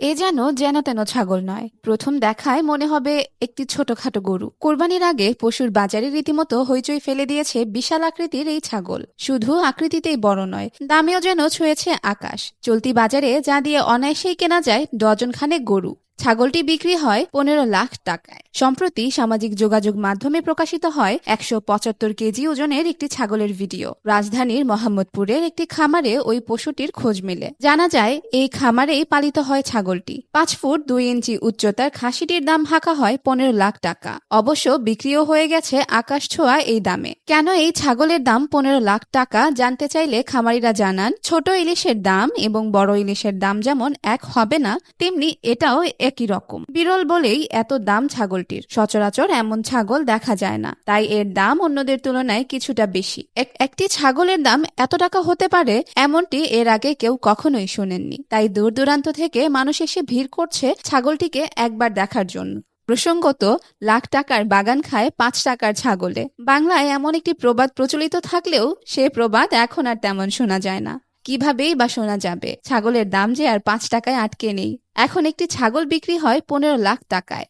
এ যেন যেন তেন ছাগল নয়। প্রথম দেখায় মনে হবে একটি ছোটখাটো গরু। কোরবানির আগে পশুর বাজারে রীতিমতো হইচই ফেলে দিয়েছে বিশাল আকৃতির এই ছাগল। শুধু আকৃতিতেই বড় নয়, দামেও যেন ছুঁয়েছে আকাশ। চলতি বাজারে যা দিয়ে অনায়াসেই কেনা যায় ডজন খানে গরু। ছাগলটি বিক্রি হয় পনেরো লাখ টাকায়। সম্প্রতি সামাজিক যোগাযোগ মাধ্যমে প্রকাশিত হয় একশো পঁচাত্তর কেজি ওজনের একটি ছাগলের ভিডিও। রাজধানীর মোহাম্মদপুরের একটি খামারে ওই পশুটির খোঁজ মেলে। জানা যায়, এই খামারেই পালিত হয় ছাগলটি। পাঁচ ফুট দুই ইঞ্চি উচ্চতার খাসিটির দাম হাঁকা হয় পনেরো লাখ টাকা। অবশ্য বিক্রিও হয়ে গেছে আকাশ ছোঁয়া এই দামে। কেন এই ছাগলের দাম পনেরো লাখ টাকা জানতে চাইলে খামারিরা জানান, ছোট ইলিশের দাম এবং বড় ইলিশের দাম যেমন এক হবে না, তেমনি এটাও একই রকম। বিরল বলেই এত দাম ছাগলটির। সচরাচর এমন ছাগল দেখা যায় না। তাই এর দাম অন্যদের তুলনায় কিছুটা বেশি। একটি ছাগলের দাম এত টাকা হতে পারে এমনটি এর আগে কেউ কখনোই শোনেননি। তাই দূর দূরান্ত থেকে মানুষ এসে ভিড় করছে ছাগলটিকে একবার দেখার জন্য। প্রসঙ্গত, লাখ টাকার বাগান খায় পাঁচ টাকার ছাগলে। বাংলায় এমন একটি প্রবাদ প্রচলিত থাকলেও সে প্রবাদ এখন আর তেমন শোনা যায় না। কিভাবেই বা শোনা যাবে? ছাগলের দাম যে আর পাঁচ টাকায় আটকে নেই। এখন একটি ছাগল বিক্রি হয় পনেরো লাখ টাকায়।